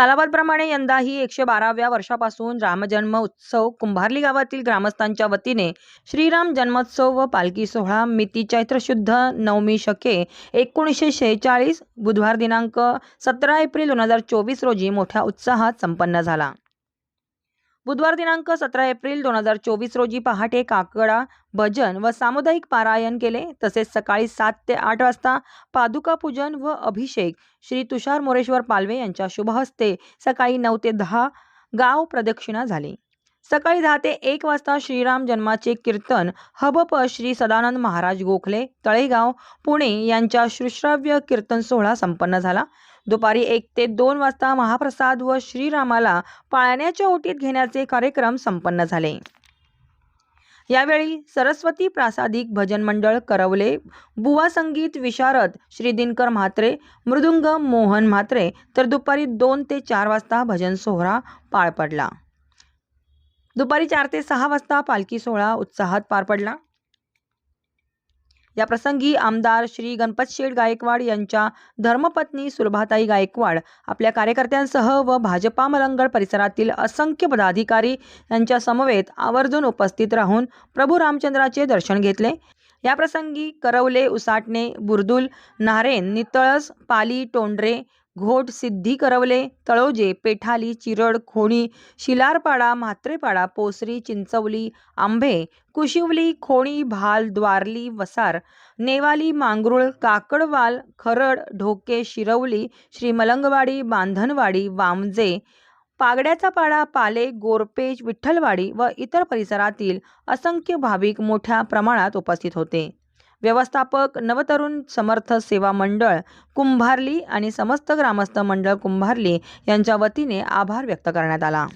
सालाबादप्रमाणे यंदाही एकशे बाराव्या वर्षापासून रामजन्म उत्सव कुंभारली गावातील ग्रामस्थांच्या वतीने श्रीराम जन्मोत्सव व पालखी सोहळा मिती चैत्रशुद्ध नवमी शके एकोणीसशे शेहेचाळीस बुधवार दिनांक सतरा एप्रिल दोन हजार चोवीस रोजी मोठ्या उत्साहात संपन्न झाला. बुधवार दिनांक सतरा एप्रिल दोन हजार चोवीस रोजी पहाटे काकडा भजन व सामुदायिक पारायण केले. तसेच सकाळी सात ते आठ वाजता पादुका पूजन व अभिषेक श्री तुषार मोरेश्वर पालवे यांच्या शुभहस्ते सकाळी नऊ ते दहा गाव प्रदक्षिणा झाली. सकाळी दहा ते एक वाजता श्रीराम जन्माचे कीर्तन हबप श्री सदानंद महाराज गोखले तळेगाव पुणे यांच्या सुश्राव्य कीर्तन सोहळा संपन्न झाला. दुपारी एक ते दोन वाजता महाप्रसाद व श्रीरामाला पाळण्याच्या ओटीत घेण्याचे कार्यक्रम संपन्न झाले. यावेळी सरस्वती प्रासादिक भजन मंडळ करवले बुवा संगीत विशारद श्री दिनकर म्हात्रे मृदुंग मोहन म्हात्रे तर दुपारी दोन ते चार वाजता भजन सोहळा पार पडला. दुपारी चार ते सहा वाजता पालखी सोहळा उत्साहात पार पडला. या प्रसंगी आमदार श्री गणपत शेठ गायकवाड यांच्या धर्मपत्नी सुलभाताई गायकवाड आपल्या कार्यकर्त्यांसह व भाजपा मलंगड परिसरातील असंख्य पदाधिकारी यांच्या समवेत आवर्जून उपस्थित राहून प्रभू रामचंद्राचे दर्शन घेतले. या प्रसंगी करवले उसाटणे बुरदुल नारेन नितळस पाली टोंडरे घोट सिद्धी करवले तळोजे पेठाली चिरड खोणी शिलारपाडा म्हात्रेपाडा पोसरी चिंचवली आंभे कुशिवली खोणी भाल द्वारली वसार नेवाली मांगरुळ काकडवाल खरड ढोके शिरवली श्रीमलंगवाडी बांधनवाडी वामजे पागड्याचा पाडा पाले गोरपेज विठ्ठलवाडी व इतर परिसरातील असंख्य भाविक मोठ्या प्रमाणात उपस्थित होते. व्यवस्थापक नवतरुण समर्थ सेवा मंडळ कुंभारली आणि समस्त ग्रामस्थ मंडळ कुंभारली यांच्या वतीने आभार व्यक्त करण्यात आला.